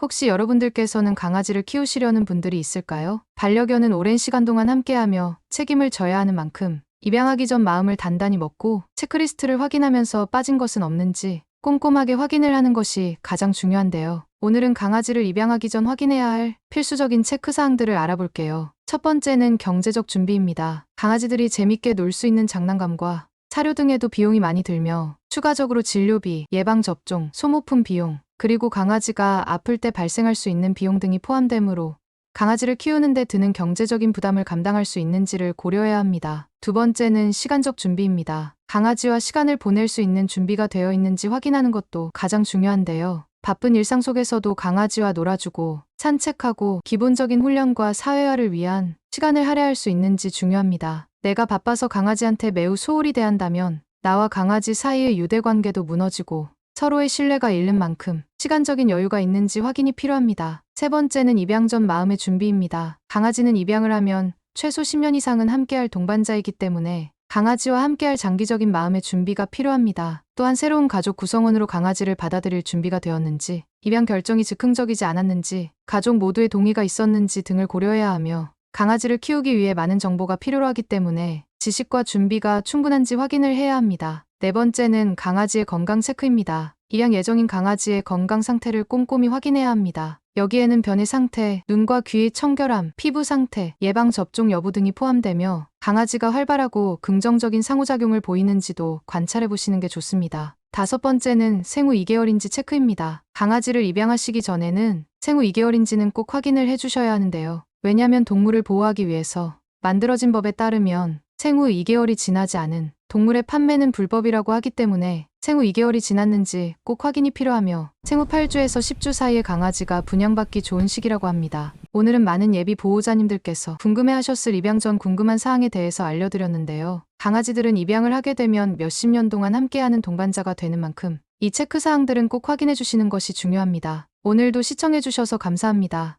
혹시 여러분들께서는 강아지를 키우시려는 분들이 있을까요? 반려견은 오랜 시간 동안 함께하며 책임을 져야 하는 만큼 입양하기 전 마음을 단단히 먹고 체크리스트를 확인하면서 빠진 것은 없는지 꼼꼼하게 확인을 하는 것이 가장 중요한데요. 오늘은 강아지를 입양하기 전 확인해야 할 필수적인 체크사항들을 알아볼게요. 첫 번째는 경제적 준비입니다. 강아지들이 재밌게 놀 수 있는 장난감과 사료 등에도 비용이 많이 들며 추가적으로 진료비, 예방접종, 소모품 비용, 그리고 강아지가 아플 때 발생할 수 있는 비용 등이 포함되므로 강아지를 키우는데 드는 경제적인 부담을 감당할 수 있는지를 고려해야 합니다. 두 번째는 시간적 준비입니다. 강아지와 시간을 보낼 수 있는 준비가 되어 있는지 확인하는 것도 가장 중요한데요. 바쁜 일상 속에서도 강아지와 놀아주고 산책하고 기본적인 훈련과 사회화를 위한 시간을 할애할 수 있는지 중요합니다. 내가 바빠서 강아지한테 매우 소홀히 대한다면 나와 강아지 사이의 유대 관계도 무너지고 서로의 신뢰가 잃는 만큼 시간적인 여유가 있는지 확인이 필요합니다. 세 번째는 입양 전 마음의 준비입니다. 강아지는 입양을 하면 최소 10년 이상은 함께할 동반자이기 때문에 강아지와 함께할 장기적인 마음의 준비가 필요합니다. 또한 새로운 가족 구성원으로 강아지를 받아들일 준비가 되었는지, 입양 결정이 즉흥적이지 않았는지, 가족 모두의 동의가 있었는지 등을 고려해야 하며 강아지를 키우기 위해 많은 정보가 필요로 하기 때문에 지식과 준비가 충분한지 확인을 해야 합니다. 네 번째는 강아지의 건강 체크입니다. 입양 예정인 강아지의 건강 상태를 꼼꼼히 확인해야 합니다. 여기에는 변의 상태, 눈과 귀의 청결함, 피부 상태, 예방 접종 여부 등이 포함되며 강아지가 활발하고 긍정적인 상호작용을 보이는지도 관찰해 보시는 게 좋습니다. 다섯 번째는 생후 2개월인지 체크입니다. 강아지를 입양하시기 전에는 생후 2개월인지는 꼭 확인을 해 주셔야 하는데요. 왜냐하면 동물을 보호하기 위해서 만들어진 법에 따르면 생후 2개월이 지나지 않은 동물의 판매는 불법이라고 하기 때문에 생후 2개월이 지났는지 꼭 확인이 필요하며 생후 8주에서 10주 사이의 강아지가 분양받기 좋은 시기라고 합니다. 오늘은 많은 예비 보호자님들께서 궁금해하셨을 입양 전 궁금한 사항에 대해서 알려드렸는데요. 강아지들은 입양을 하게 되면 몇십 년 동안 함께하는 동반자가 되는 만큼 이 체크 사항들은 꼭 확인해 주시는 것이 중요합니다. 오늘도 시청해 주셔서 감사합니다.